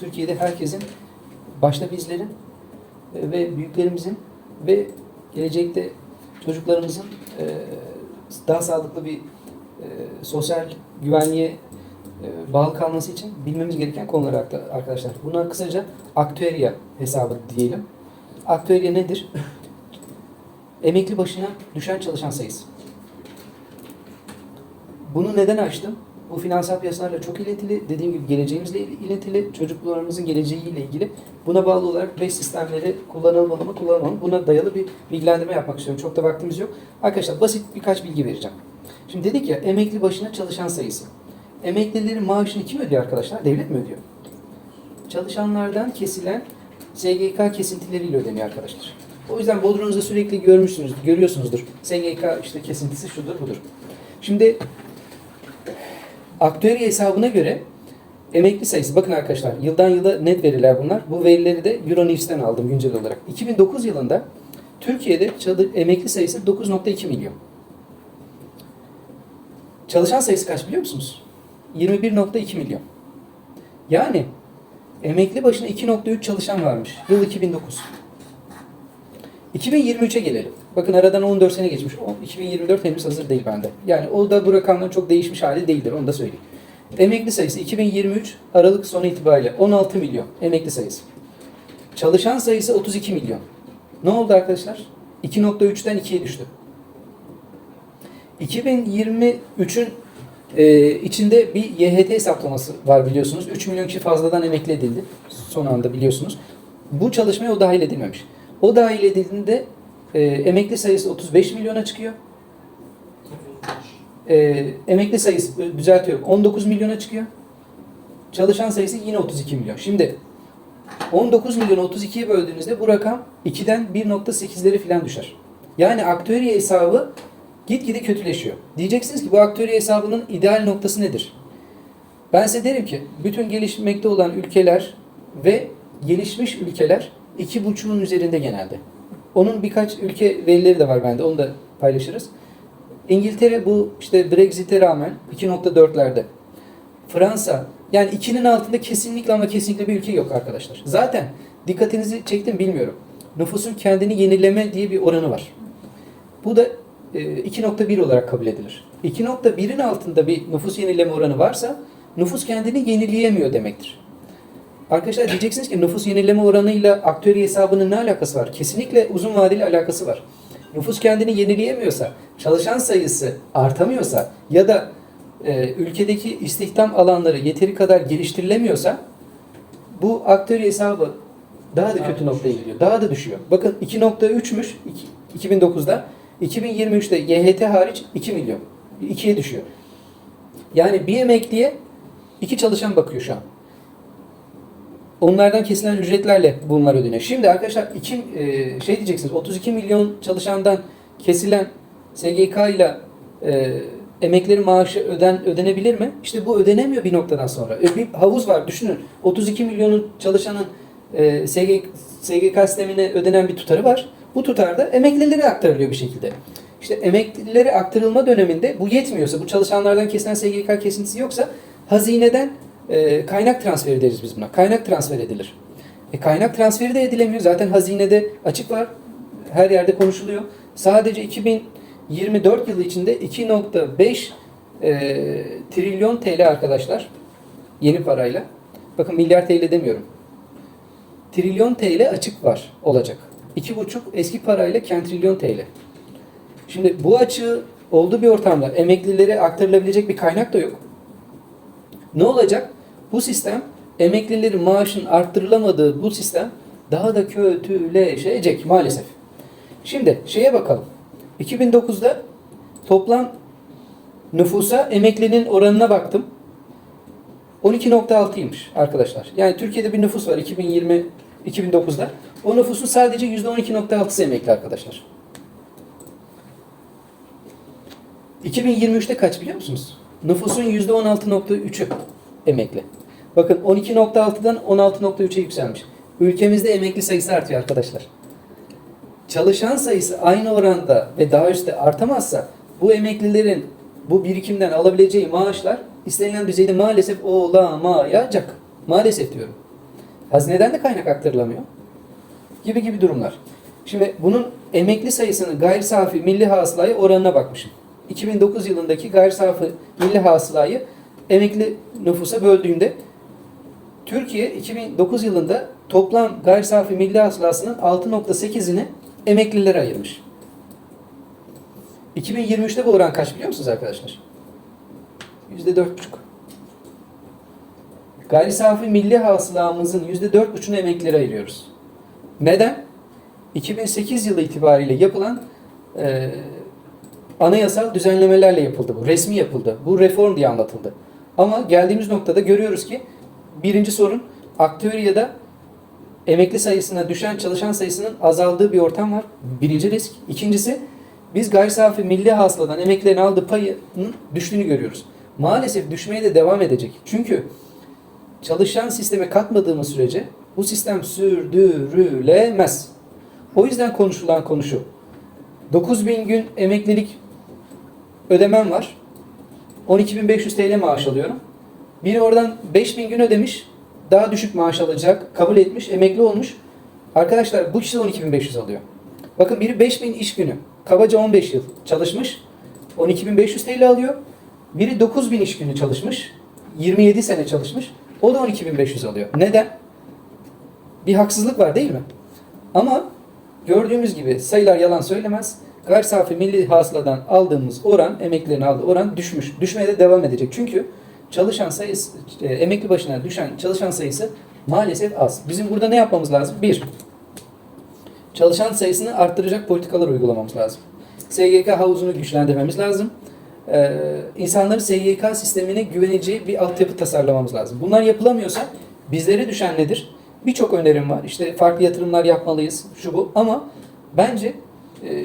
Türkiye'de herkesin, başta bizlerin e, ve büyüklerimizin ve gelecekte çocuklarımızın e, daha sağlıklı bir e, sosyal güvenliğe bağlı kalması için bilmemiz gereken konular arkadaşlar. Buna kısaca aktüerya hesabı diyelim. Aktüerya nedir? Emekli başına düşen çalışan sayısı. Bunu neden açtım? Bu finansal piyasalarla çok iletili. Dediğim gibi geleceğimizle iletili. Çocuklarımızın geleceğiyle ilgili. Buna bağlı olarak BES sistemleri kullanılmalı mı kullanılmalı mı? Buna dayalı bir bilgilendirme yapmak istiyorum. Çok da vaktimiz yok. Arkadaşlar basit birkaç bilgi vereceğim. Şimdi dedik ya emekli başına çalışan sayısı. Emeklilerin maaşını kim ödüyor arkadaşlar? Devlet mi ödüyor? Çalışanlardan kesilen SGK kesintileriyle ödeniyor arkadaşlar. O yüzden Bodrum'da sürekli görmüşsünüz, görüyorsunuzdur. SGK işte kesintisi şudur budur. Şimdi aktüeri hesabına göre emekli sayısı bakın arkadaşlar yıldan yıla net veriler bunlar. Bu verileri de Euronews'ten aldım güncel olarak. 2009 yılında Türkiye'de emekli sayısı 9.2 milyon. Çalışan sayısı kaç biliyor musunuz? 21.2 milyon. Yani emekli başına 2.3 çalışan varmış. Yıl 2009. 2023'e gelelim. Bakın aradan 14 sene geçmiş. O 2024 henüz hazır değil bende. Yani o da bu rakamların çok değişmiş hali değildir. Onu da söyleyeyim. Emekli sayısı 2023 Aralık sonu itibariyle 16 milyon emekli sayısı. Çalışan sayısı 32 milyon. Ne oldu arkadaşlar? 2.3'ten 2'ye düştü. 2023'ün e, içinde bir YHT hesaplaması var biliyorsunuz. 3 milyon kişi fazladan emekli edildi. Son anda biliyorsunuz. Bu çalışmaya o dahil edilmemiş. O dahil edildiğinde e, emekli sayısı 35 milyona çıkıyor. E, emekli sayısı e, düzeltiyorum 19 milyona çıkıyor. Çalışan sayısı yine 32 milyon. Şimdi 19 milyonu 32'ye böldüğünüzde bu rakam 2'den 1.8'leri falan düşer. Yani aktüeriye hesabı gitgide kötüleşiyor. Diyeceksiniz ki bu aktüeriye hesabının ideal noktası nedir? Ben size derim ki bütün gelişmekte olan ülkeler ve gelişmiş ülkeler 2.5'un üzerinde genelde. Onun birkaç ülke verileri de var bende. Onu da paylaşırız. İngiltere bu işte Brexit'e rağmen 2.4'lerde. Fransa yani 2'nin altında kesinlikle ama kesinlikle bir ülke yok arkadaşlar. Zaten dikkatinizi çektim bilmiyorum. Nüfusun kendini yenileme diye bir oranı var. Bu da e, 2.1 olarak kabul edilir. 2.1'in altında bir nüfus yenileme oranı varsa nüfus kendini yenileyemiyor demektir. Arkadaşlar diyeceksiniz ki nüfus yenileme oranıyla aktüeri hesabının ne alakası var? Kesinlikle uzun vadeli alakası var. Nüfus kendini yenileyemiyorsa, çalışan sayısı artamıyorsa ya da e, ülkedeki istihdam alanları yeteri kadar geliştirilemiyorsa bu aktüeri hesabı daha da kötü noktaya gidiyor. Daha da düşüyor. Bakın 2.3'müş iki- 2009'da. 2023'te YHT hariç 2 milyon. 2'ye düşüyor. Yani bir emekliye iki çalışan bakıyor şu an. Onlardan kesilen ücretlerle bunlar ödeniyor. Şimdi arkadaşlar iki, e, şey diyeceksiniz 32 milyon çalışandan kesilen SGK ile e, emekleri maaşı öden ödenebilir mi? İşte bu ödenemiyor bir noktadan sonra. E, bir havuz var düşünün. 32 milyonun çalışanın e, SG, SGK sistemine ödenen bir tutarı var. Bu tutar da emeklilere aktarılıyor bir şekilde. İşte emeklilere aktarılma döneminde bu yetmiyorsa, bu çalışanlardan kesilen SGK kesintisi yoksa hazineden e, kaynak transferi deriz biz buna. Kaynak transfer edilir. E, kaynak transferi de edilemiyor. Zaten hazinede açık var. Her yerde konuşuluyor. Sadece 2024 yılı içinde 2.5 e, trilyon TL arkadaşlar. Yeni parayla. Bakın milyar TL demiyorum. Trilyon TL açık var olacak. 2,5 eski parayla kentrilyon TL. Şimdi bu açığı olduğu bir ortamda emeklilere aktarılabilecek bir kaynak da yok. Ne olacak? Bu sistem emeklilerin maaşının arttırılamadığı bu sistem daha da kötüleşecek maalesef. Şimdi şeye bakalım. 2009'da toplam nüfusa emeklinin oranına baktım. 12.6'ymış arkadaşlar. Yani Türkiye'de bir nüfus var 2020 2009'da. O nüfusun sadece %12.6'sı emekli arkadaşlar. 2023'te kaç biliyor musunuz? Nüfusun %16.3'ü emekli. Bakın 12.6'dan 16.3'e yükselmiş. Ülkemizde emekli sayısı artıyor arkadaşlar. Çalışan sayısı aynı oranda ve daha üstte artamazsa bu emeklilerin bu birikimden alabileceği maaşlar istenilen düzeyde maalesef olamayacak. Maalesef diyorum. Hazineden de kaynak aktarılamıyor. Gibi gibi durumlar. Şimdi bunun emekli sayısını gayri safi milli hasılaya oranına bakmışım. 2009 yılındaki gayri safi milli hasılayı emekli nüfusa böldüğünde Türkiye 2009 yılında toplam gayri safi milli hasılasının 6.8'ini emeklilere ayırmış. 2023'te bu oran kaç biliyor musunuz arkadaşlar? %4,5. Gayri safi milli hasılamızın %4,5'unu emeklilere ayırıyoruz. Neden? 2008 yılı itibariyle yapılan e, anayasal düzenlemelerle yapıldı bu. Resmi yapıldı. Bu reform diye anlatıldı. Ama geldiğimiz noktada görüyoruz ki birinci sorun aktüeriyada emekli sayısına düşen çalışan sayısının azaldığı bir ortam var. Birinci risk. İkincisi biz gayri safi milli hasıladan emeklilerin aldığı payının düştüğünü görüyoruz. Maalesef düşmeye de devam edecek. Çünkü çalışan sisteme katmadığımız sürece bu sistem sürdürülemez. O yüzden konuşulan konu şu. 9000 gün emeklilik ödemem var. 12.500 TL maaş alıyorum. Biri oradan 5000 gün ödemiş. Daha düşük maaş alacak. Kabul etmiş. Emekli olmuş. Arkadaşlar bu kişi de 12.500 alıyor. Bakın biri 5000 iş günü. Kabaca 15 yıl çalışmış. 12.500 TL alıyor. Biri 9000 iş günü çalışmış. 27 sene çalışmış. O da 12.500 alıyor. Neden? Bir haksızlık var değil mi? Ama gördüğümüz gibi sayılar yalan söylemez. Gayri safi milli hasıladan aldığımız oran, emeklilerin aldığı oran düşmüş. Düşmeye de devam edecek. Çünkü çalışan sayısı, e, emekli başına düşen çalışan sayısı maalesef az. Bizim burada ne yapmamız lazım? Bir, çalışan sayısını arttıracak politikalar uygulamamız lazım. SGK havuzunu güçlendirmemiz lazım. Ee, insanların SGK sistemine güveneceği bir altyapı tasarlamamız lazım. Bunlar yapılamıyorsa bizlere düşen nedir? Birçok önerim var. İşte farklı yatırımlar yapmalıyız, şu bu. Ama bence e,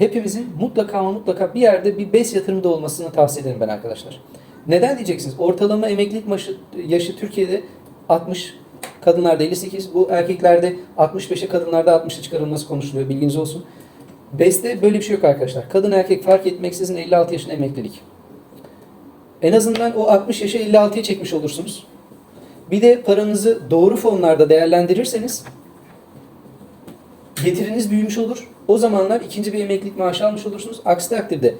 hepimizin mutlaka ama mutlaka bir yerde bir BES yatırımı da olmasını tavsiye ederim ben arkadaşlar. Neden diyeceksiniz? Ortalama emeklilik yaşı, yaşı Türkiye'de 60, kadınlarda 58, bu erkeklerde 65'e kadınlarda 60'a çıkarılması konuşuluyor. Bilginiz olsun. BES'te böyle bir şey yok arkadaşlar. Kadın erkek fark etmeksizin 56 yaşında emeklilik. En azından o 60 yaşa 56'ya çekmiş olursunuz. Bir de paranızı doğru fonlarda değerlendirirseniz getiriniz büyümüş olur. O zamanlar ikinci bir emeklilik maaşı almış olursunuz. Aksi takdirde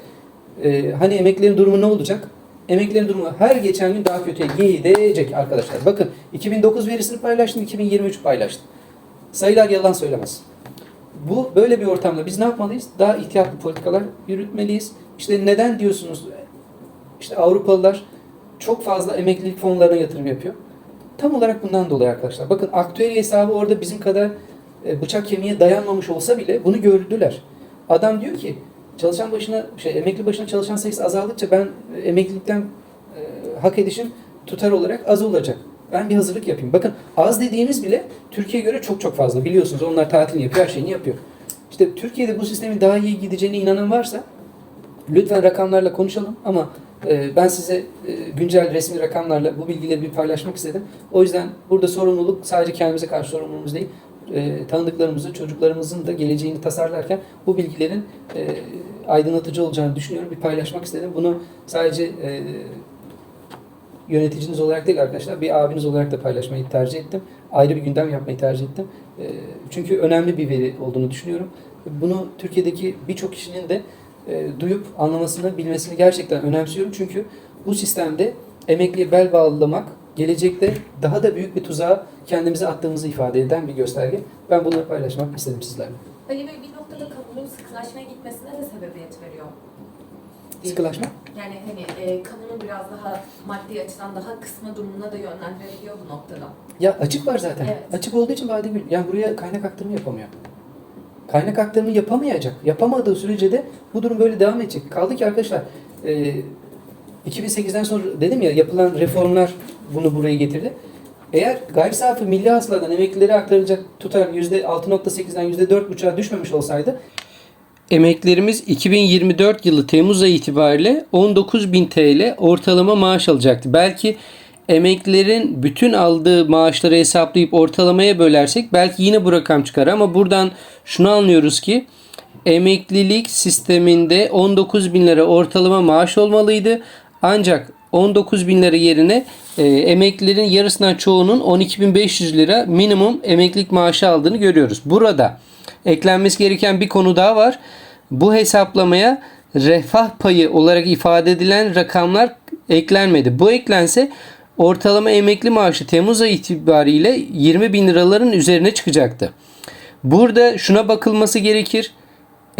e, hani emeklilerin durumu ne olacak? Emeklilerin durumu her geçen gün daha kötüye gidecek arkadaşlar. Bakın 2009 verisini paylaştım, 2023 paylaştım. Sayılar yalan söylemez. Bu böyle bir ortamda biz ne yapmalıyız? Daha ihtiyatlı politikalar yürütmeliyiz. İşte neden diyorsunuz? İşte Avrupalılar çok fazla emeklilik fonlarına yatırım yapıyor. Tam olarak bundan dolayı arkadaşlar. Bakın aktüel hesabı orada bizim kadar e, bıçak kemiğe dayanmamış olsa bile bunu gördüler. Adam diyor ki çalışan başına şey emekli başına çalışan sayısı azaldıkça ben e, emeklilikten e, hak edişim tutar olarak az olacak. Ben bir hazırlık yapayım. Bakın az dediğimiz bile Türkiye'ye göre çok çok fazla. Biliyorsunuz onlar tatilini yapıyor, her şeyini yapıyor. İşte Türkiye'de bu sistemin daha iyi gideceğine inanan varsa lütfen rakamlarla konuşalım ama e, ben size e, güncel resmi rakamlarla bu bilgileri bir paylaşmak istedim. O yüzden burada sorumluluk sadece kendimize karşı sorumluluğumuz değil. E, tanıdıklarımızı, çocuklarımızın da geleceğini tasarlarken bu bilgilerin e, aydınlatıcı olacağını düşünüyorum. Bir paylaşmak istedim. Bunu sadece e, yöneticiniz olarak değil arkadaşlar, bir abiniz olarak da paylaşmayı tercih ettim. Ayrı bir gündem yapmayı tercih ettim. E, Çünkü önemli bir veri olduğunu düşünüyorum. Bunu Türkiye'deki birçok kişinin de e, duyup anlamasını, bilmesini gerçekten önemsiyorum. Çünkü bu sistemde emekliye bel bağlamak gelecekte daha da büyük bir tuzağa kendimize attığımızı ifade eden bir gösterge. Ben bunları paylaşmak istedim sizlerle. Ali Bey bir noktada kamunun sıkılaşmaya gitmesine de sebebiyet veriyor. Sıkılaşma? Yani hani e, kamunun biraz daha maddi açıdan daha kısma durumuna da yönlendirebiliyor bu noktada. Ya açık var zaten. Evet. Açık olduğu için Bade Gül, yani buraya kaynak aktarımı yapamıyor. Kaynak aktarımı yapamayacak. Yapamadığı sürece de bu durum böyle devam edecek. Kaldı ki arkadaşlar e, 2008'den sonra dedim ya yapılan reformlar bunu buraya getirdi. Eğer gayri safi milli hasıladan emeklilere aktarılacak tutar %6.8'den %4.5'a düşmemiş olsaydı Emeklerimiz 2024 yılı Temmuz ayı itibariyle 19.000 TL ortalama maaş alacaktı. Belki emeklilerin bütün aldığı maaşları hesaplayıp ortalamaya bölersek belki yine bu rakam çıkar ama buradan şunu anlıyoruz ki emeklilik sisteminde 19 bin lira ortalama maaş olmalıydı. Ancak 19 bin lira yerine e, emeklilerin yarısından çoğunun 12.500 lira minimum emeklilik maaşı aldığını görüyoruz. Burada eklenmesi gereken bir konu daha var. Bu hesaplamaya refah payı olarak ifade edilen rakamlar eklenmedi. Bu eklense ortalama emekli maaşı Temmuz ayı itibariyle 20 bin liraların üzerine çıkacaktı. Burada şuna bakılması gerekir.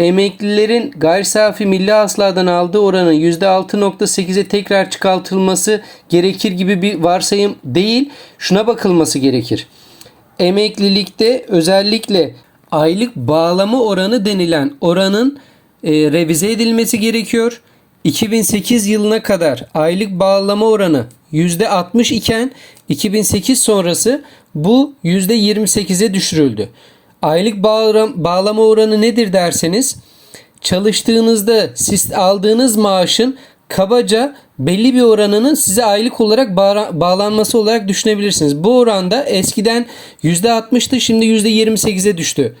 Emeklilerin gayri safi milli hasıladan aldığı oranın %6.8'e tekrar çıkartılması gerekir gibi bir varsayım değil. Şuna bakılması gerekir. Emeklilikte özellikle aylık bağlama oranı denilen oranın e, revize edilmesi gerekiyor. 2008 yılına kadar aylık bağlama oranı %60 iken 2008 sonrası bu %28'e düşürüldü. Aylık bağlam- bağlama oranı nedir derseniz çalıştığınızda siz aldığınız maaşın kabaca belli bir oranının size aylık olarak bağlanması olarak düşünebilirsiniz. Bu oranda eskiden %60'tı şimdi %28'e düştü.